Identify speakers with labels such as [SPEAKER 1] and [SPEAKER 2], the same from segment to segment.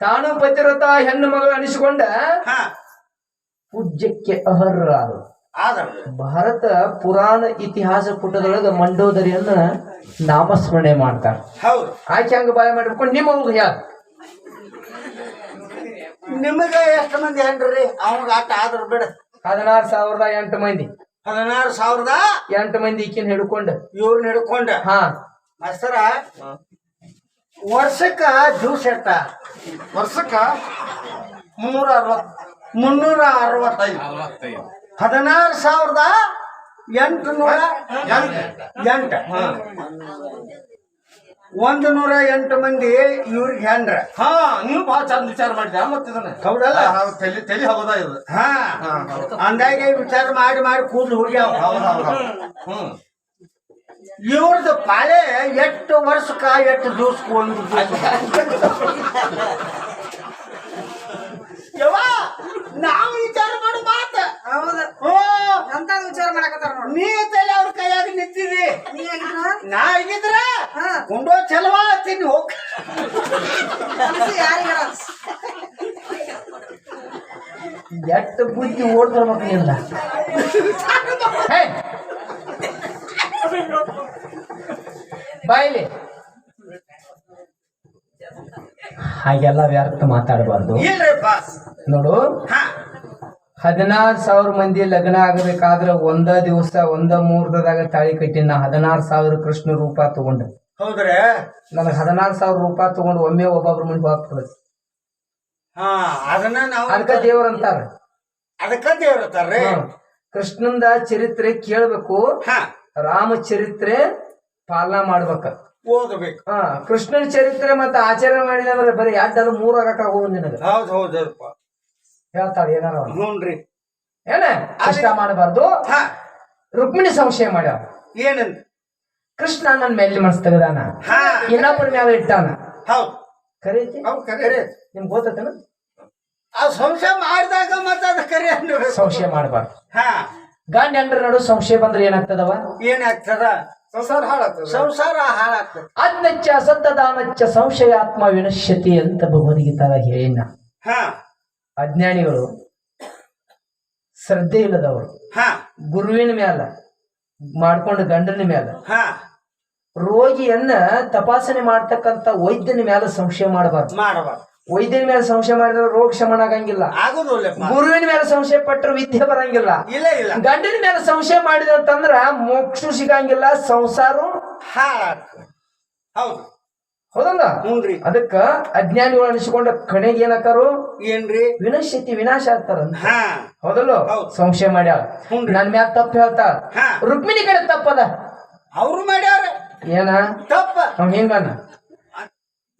[SPEAKER 1] ತಾನು ಪತಿರತ ಹೆಣ್ಣು ಮಗಳು ಅನಿಸಿಕೊಂಡ
[SPEAKER 2] ಹಾ.
[SPEAKER 1] ಪೂಜ್ಯಕ್ಕೆ ಅರ್ಹರಾದರು
[SPEAKER 2] ಆದ್ರಿ
[SPEAKER 1] ಭಾರತ ಪುರಾಣ ಇತಿಹಾಸ ಪುಟದೊಳಗ ಮಂಡೋದರಿಯನ್ನ ನಾಮಸ್ಮರಣೆ ಮಾಡ್ತಾರ.
[SPEAKER 2] ಹೌದು.
[SPEAKER 1] ಆಕೆ ಹಂಗ ಬಾಯ ಮಾಡ್ಕೊಂಡು ನಿಮ್ಮ ಅವ್ಗ ಯಾರು?
[SPEAKER 2] ನಿಮಗ ಎಷ್ಟು ಮಂದಿ ಹೆಣ್ರಿ ಅವಂಗ ಆಟ ಆದ್ರ ಬಿಡ.
[SPEAKER 1] ಹದಿನಾರು ಸಾವಿರದ ಎಂಟು ಮಂದಿ.
[SPEAKER 2] ಹದಿನಾರು ಸಾವಿರದ
[SPEAKER 1] ಎಂಟು ಮಂದಿ ಈಕಿನ ಹಿಡ್ಕೊಂಡು.
[SPEAKER 2] ಇವ್ರನ್ನ ಹಿಡ್ಕೊಂಡ.
[SPEAKER 1] ಹಾ.
[SPEAKER 2] ಮಾಸ್ತರ ವರ್ಷಕ್ಕ ಜ್ಯೂಸ್ ಎಟ್ಟ
[SPEAKER 3] ವರ್ಷಕ್ಕ ಮುನ್ನೂರ ಅರವತ್
[SPEAKER 2] ಮುನ್ನೂರ ಅರವತ್ತೈದು. ಹದಿನಾರು ಸಾವಿರದ ಎಂಟು. ನೂರ ಎಂಟು. ಒಂದು ನೂರ ಎಂಟು ಮಂದಿ ಇವ್ರಿಗೆ ಹೆಂಡ್ರ.
[SPEAKER 3] ಹಾ ನೀವು ಬಹಳ ಚಂದ ವಿಚಾರ ಮಾಡಿದ್ಯಾ ಮತ್ತಿದನ್ನ
[SPEAKER 2] ಹೌದಲ್ಲ?
[SPEAKER 3] ತಲೆ ತಲೆ ಹೌದಾ ಇದು?
[SPEAKER 2] ಹಾ. ಅಂದಾಗೆ ವಿಚಾರ ಮಾಡಿ ಮಾಡಿ ಕೂದಲು ಹೋಗ್ಯಾವ
[SPEAKER 3] ಹೌದು ಹೌದು ಹೌದು. ಹ್ಮ್.
[SPEAKER 2] ಇವ್ರದ್ದು ಪಾಳೆ ಎಷ್ಟು ವರ್ಷಕ್ಕ ಎಷ್ಟು ಜ್ಯೂಸ್ ಒಂದು ಯವ್ವ ನಾವು ವಿಚಾರ ಮಾಡು ಮಾತ
[SPEAKER 4] ಹೌದು
[SPEAKER 2] ಓ
[SPEAKER 4] ಅಂತ ವಿಚಾರ ಮಾಡಕತ್ತಾರ ನೋಡ್ರಿ
[SPEAKER 2] ನೀ ತಲೆ ಅವ್ರ ಕೈಯಾಗ ನಿಂತಿದಿ
[SPEAKER 4] ನೀ ಆಗಿದ್ರ
[SPEAKER 2] ನಾ ಆಗಿದ್ರ
[SPEAKER 4] ಹಾ
[SPEAKER 2] ಕುಂಡೋ ಚಲವಾ ತಿನ್ನಿ ಹೋಗ್
[SPEAKER 4] ಕನಸು ಯಾರಿಗಾರ
[SPEAKER 1] ಎಷ್ಟು ಬುದ್ಧಿ ಓಡ್ತಾರ ಮಕ್ಕಳಿಂದ ಬಾಯ್ಲಿ. ಹಾಗೆಲ್ಲ ವ್ಯರ್ಥ ಮಾತಾಡಬಾರ್ದು. ನೋಡು. ಹದಿನಾರು ಸಾವಿರ ಮಂದಿ ಲಗ್ನ ಆಗಬೇಕಾದ್ರೆ ಒಂದ ದಿವಸ ಒಂದ ಮುಹೂರ್ತದಾಗ ತಾಳಿ ಕಟ್ಟಿನ ಹದಿನಾರು ಸಾವಿರ ಕೃಷ್ಣ ರೂಪ ತಗೊಂಡ.
[SPEAKER 2] ಹೌದ್ರೆ?
[SPEAKER 1] ನನಗೆ ಹದಿನಾರು ಸಾವಿರ ರೂಪಾಯಿ ತಗೊಂಡು ಒಮ್ಮೆ ಒಬ್ಬೊಬ್ರ ಮುಂದೆ ಹೋಗ್ತದೆ
[SPEAKER 2] ಹಾ ಅದನ್ನ ನಾವು
[SPEAKER 1] ಅದಕ್ಕ ದೇವ್ರ ಅಂತಾರ.
[SPEAKER 2] ಅದಕ್ಕ ದೇವ್ರತಾರ್ರಿ
[SPEAKER 1] ಹ್ಮ್. ಕೃಷ್ಣಂದ ಚರಿತ್ರೆ ಕೇಳ್ಬೇಕು. ರಾಮ ಚರಿತ್ರೆ ಪಾಲನಾ ಮಾಡ್ಬೇಕ.
[SPEAKER 2] ಓದಬೇಕು.
[SPEAKER 1] ಹಾ ಕೃಷ್ಣನ ಚರಿತ್ರೆ ಮತ್ತೆ ಆಚರಣೆ ಮಾಡಿದ ಅಂದ್ರೆ ಬರೀ ಎರಡಲ್ಲ ಮೂರ್ ಆಗಕ್ಕ ಆಗೋದು ನಿನಗ.
[SPEAKER 2] ಹೌದು ಹೌದಪ್ಪ.
[SPEAKER 1] ಹೇಳ್ತಾಳೆ ಏನಾರ ಅವ್ನು.
[SPEAKER 2] ಹ್ಞೂನ್ರಿ.
[SPEAKER 1] ಏನ? ಅಷ್ಟ ಮಾಡಬಾರ್ದು.
[SPEAKER 2] ಹಾ.
[SPEAKER 1] ರುಕ್ಮಿಣಿ ಸಂಶಯ ಮಾಡ್ಯಾವ
[SPEAKER 2] ಏನಂತ?
[SPEAKER 1] ಕೃಷ್ಣ ನನ್ನ ಮೇಲೆ ಮನಸ್ ತೆಗದಾನ?
[SPEAKER 2] ಹಾ.
[SPEAKER 1] ಇನ್ನೊಬ್ಬರ ಮ್ಯಾಲ ಇಟ್ಟಾನ?
[SPEAKER 2] ಹೌದು.
[SPEAKER 1] ಕರೀತಿ?
[SPEAKER 2] ಹೌದ್ ಕರೆ.
[SPEAKER 1] ನಿಮ್ಗೆ ಗೊತ್ತೇನ
[SPEAKER 2] ಆ ಸಂಶಯ ಮಾಡಿದಾಗ ಮತ್ತೆ ಅದ ಕರೆ ಅನ್ಬೇಕು
[SPEAKER 1] ಸಂಶಯ ಮಾಡಬಾರ್ದು.
[SPEAKER 2] ಹಾ.
[SPEAKER 1] ಗಂಡ ಹೆಂಡ್ರ ನಡು ಸಂಶಯ ಬಂದ್ರೆ ಏನಾಗ್ತದವ?
[SPEAKER 2] ಏನಾಗ್ತದ?
[SPEAKER 3] ಸಂಸಾರ ಹಾಳಾಗ್ತದೆ.
[SPEAKER 2] ಸಂಸಾರ ಹಾಳಾಗ್ತದೆ.
[SPEAKER 1] ಅದ್ನಚ್ಚ ಸತ್ತದಾನಚ್ಚ ಸಂಶಯಾತ್ಮ ವಿನಶ್ಯತಿ ಅಂತ ಭಗವದ್ಗೀತಾದ ಹೇಳಿನ
[SPEAKER 2] ಹಾ.
[SPEAKER 1] ಅಜ್ಞಾನಿಗಳು ಶ್ರದ್ಧೆ ಇಲ್ಲದವರು.
[SPEAKER 2] ಹಾ.
[SPEAKER 1] ಗುರುವಿನ ಮ್ಯಾಲ ಮಾಡ್ಕೊಂಡು ಗಂಡನ ಮ್ಯಾಲ.
[SPEAKER 2] ಹಾ.
[SPEAKER 1] ರೋಗಿಯನ್ನ ತಪಾಸಣೆ ಮಾಡ್ತಕ್ಕಂತ ವೈದ್ಯನ ಮ್ಯಾಲ ಸಂಶಯ ಮಾಡಬಾರ್ದು.
[SPEAKER 2] ಮಾಡಬಾರ್ದು.
[SPEAKER 1] ವೈದ್ಯನ ಮೇಲೆ ಸಂಶಯ ಮಾಡಿದ್ರೆ ರೋಗ ಶಮನ ಆಗಂಗಿಲ್ಲ.
[SPEAKER 2] ಆಗುದಿಲ್ಲಪ್ಪ
[SPEAKER 1] ಗುರುವಿನ ಮೇಲೆ ಸಂಶಯ ಪಟ್ಟರೆ ವಿದ್ಯೆ ಬರಂಗಿಲ್ಲ.
[SPEAKER 2] ಇಲ್ಲ ಇಲ್ಲ.
[SPEAKER 1] ಗಂಡನ ಮೇಲೆ ಸಂಶಯ ಮಾಡಿದ ಅಂತಂದ್ರ ಮೋಕ್ಷ ಸಿಗಂಗಿಲ್ಲ ಸಂಸಾರ
[SPEAKER 2] ಹೌದು.
[SPEAKER 1] ಹೌದಲ್ಲ?
[SPEAKER 2] ಹ್ಞೂನ್ರಿ
[SPEAKER 1] ಅದಕ್ಕ ಅಜ್ಞಾನಿಗಳು ಅನಿಸಿಕೊಂಡ ಕಡೆಗೆ ಏನಕ್ಕಾರು
[SPEAKER 2] ಏನ್ರಿ?
[SPEAKER 1] ವಿನಶ್ಯತಿ ವಿನಾಶ ಆಗ್ತಾರ
[SPEAKER 2] ಹಾ.
[SPEAKER 1] ಹೌದಲ್ಲ?
[SPEAKER 2] ಹೌದು.
[SPEAKER 1] ಸಂಶಯ ಮಾಡ್ಯಾಳ. ನನ್ ಮ್ಯಾಲ ತಪ್ಪು ಹೇಳ್ತಾಳ. ರುಕ್ಮಿಣಿ ಕಡೆ ತಪ್ಪದ?
[SPEAKER 2] ಅವ್ರು ಮಾಡ್ಯಾರ
[SPEAKER 1] ಏನ?
[SPEAKER 2] ತಪ್ಪ.
[SPEAKER 1] ಅವ್ನ ಹಿಂಗನ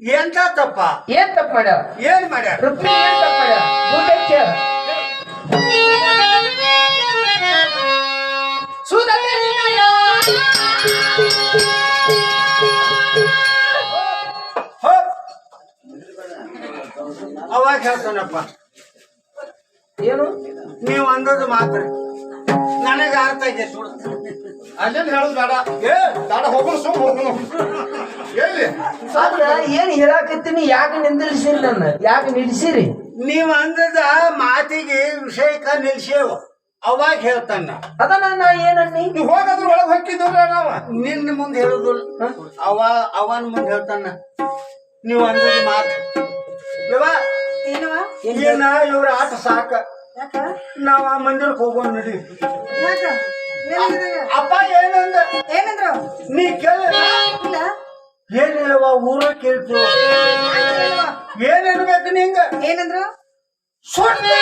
[SPEAKER 2] ಎಂತ ತಪ್ಪ
[SPEAKER 1] ಏನ್ ತಪ್ಪ ಮಾಡ್ಯಾಳ
[SPEAKER 2] ಏನ್ ಮಾಡ್ಯಾರ
[SPEAKER 1] ರುಕ್ಮಿಣಿ ಏನ್ ತಪ್ಪು.
[SPEAKER 2] ಅವಾಗ ಹೇಳ್ತಾನಪ್ಪ.
[SPEAKER 1] ಏನು?
[SPEAKER 2] ನೀವು ಅಂದದ್ದು ಮಾತ್ರ. ನನಗೆ ಅರ್ಥ ಆಗೈತೆ ನೋಡು.
[SPEAKER 3] ಅಲ್ಲೇನ್ ಹೇಳುದು ಬೇಡ.
[SPEAKER 2] ಏ.
[SPEAKER 3] ಬೇಡ ಹೋಗೋಣ ಸುಮ್ಮ ಹೋಗೋಣ
[SPEAKER 1] ಅಲ್ಲ ಏನ್ ಹೇಳಾಕತ್ತೀನಿ? ಯಾಕೆ ನಿಂದಿಲ್ಸಿರಿ ನನ್ನ? ಯಾಕೆ ನಿಲ್ಸಿರಿ?
[SPEAKER 2] ನೀವು ಅಂದದ ಮಾತಿಗೆ ವಿಷಯಕ್ಕ ನಿಲ್ಸೇವು. ಅವಾಗ ಹೇಳ್ತಾನ
[SPEAKER 1] ಅದನ್ನ ನಾ ಏನನ್ನಿ?
[SPEAKER 3] ನೀವು ಹೋಗದ್ರ ಒಳಗ್ ಹೊಕ್ಕಿದ್ವಲ್ಲ ನಾವ?
[SPEAKER 2] ನಿನ್ನ ಮುಂದೆ ಹೇಳುದಿಲ್ಲ ಅವ ಅವನ್ ಮುಂದೆ ಹೇಳ್ತಾನ ನೀವು ಅಂದದ ಮಾತು. ಇವ ಏನ ಇವ್ರ ಆಟ ಸಾಕ.
[SPEAKER 4] ಯಾಕ?
[SPEAKER 2] ನಾವ್ ಆ ಮಂದಿರಕ್ಕೆ ಹೋಗೋಣ ನಡಿ? ಅಪ್ಪ ಏನಂದ?
[SPEAKER 4] ಏನಂದ್ರ?
[SPEAKER 2] ನೀ ಕೇಳ.
[SPEAKER 4] ಇಲ್ಲ
[SPEAKER 2] ಏನಿಲ್ಲವ ಊರ
[SPEAKER 4] ಕೇಳ್ತು?
[SPEAKER 2] ಏನ್ ಹೇಳ್ಬೇಕು ನಿಂಗ?
[SPEAKER 4] ಏನಂದ್ರು?
[SPEAKER 2] ಸುಳ್ಳು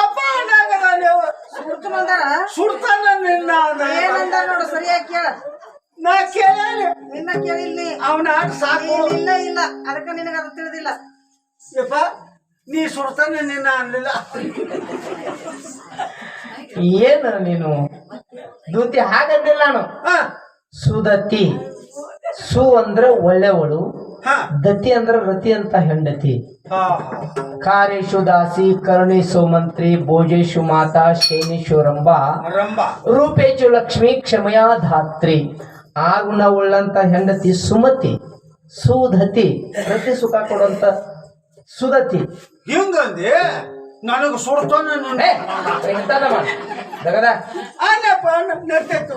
[SPEAKER 2] ಅಪ್ಪ ಅಂದಾಗ ನೀವು
[SPEAKER 4] ಸುರ್ತು ಬಂದಾರ?
[SPEAKER 2] ಸುಡ್ತಾನ ನಿನ್ನ
[SPEAKER 4] ಏನಂದ ನೋಡು ಸರಿಯಾಗಿ ಕೇಳ.
[SPEAKER 2] ನಾ ಕೇಳಿ
[SPEAKER 4] ನಿನ್ನ ಕೇಳಿಲ್ಲ.
[SPEAKER 2] ಅವನ ಆಟ ಸಾಕು.
[SPEAKER 4] ಇಲ್ಲ ಇಲ್ಲ. ಅದಕ್ಕೆ ನಿನಗ ಅದು ತಿಳಿದಿಲ್ಲ.
[SPEAKER 2] ಯಪ್ಪ ನೀ ಸುಡ್ತಾನೆ ನಿನ್ನ ಅನ್ಲಿಲ್ಲ
[SPEAKER 1] ಏನ ನೀನು? ದೂತಿ ಹಾಗಂದಿಲ್ಲ ನಾನು ಸುದತಿ. ಸು ಅಂದ್ರ ಒಳ್ಳೆವಳು
[SPEAKER 2] ದತ್ತಿ
[SPEAKER 1] ದತಿ ಅಂದ್ರ ರತಿ ಅಂತ ಹೆಂಡತಿ. ಕಾರೇಶು ದಾಸಿ ಕರುಣೇಶು ಮಂತ್ರಿ ಭೋಜೇಶು ಮಾತಾ ಶೇನೇಶು
[SPEAKER 2] ರಂಬ
[SPEAKER 1] ರೂಪೇಶು ಲಕ್ಷ್ಮಿ ಕ್ಷಮಯಾ ಧಾತ್ರಿ.
[SPEAKER 2] ಆಗುಣ ಉಳ್ಳಂತ ಹೆಂಡತಿ ಸುಮತಿ. ಸುಧತಿ. ರತಿ ಸುಖ ಕೊಡುವಂತ ಸುದತಿ
[SPEAKER 1] ಹಿಂಗಂದಿ? ನನಗ ಸುಡ್ತಾನೆ
[SPEAKER 2] ಜಗದ
[SPEAKER 1] ಅನ್ನಪ್ಪ ನಡ್ತೈತು.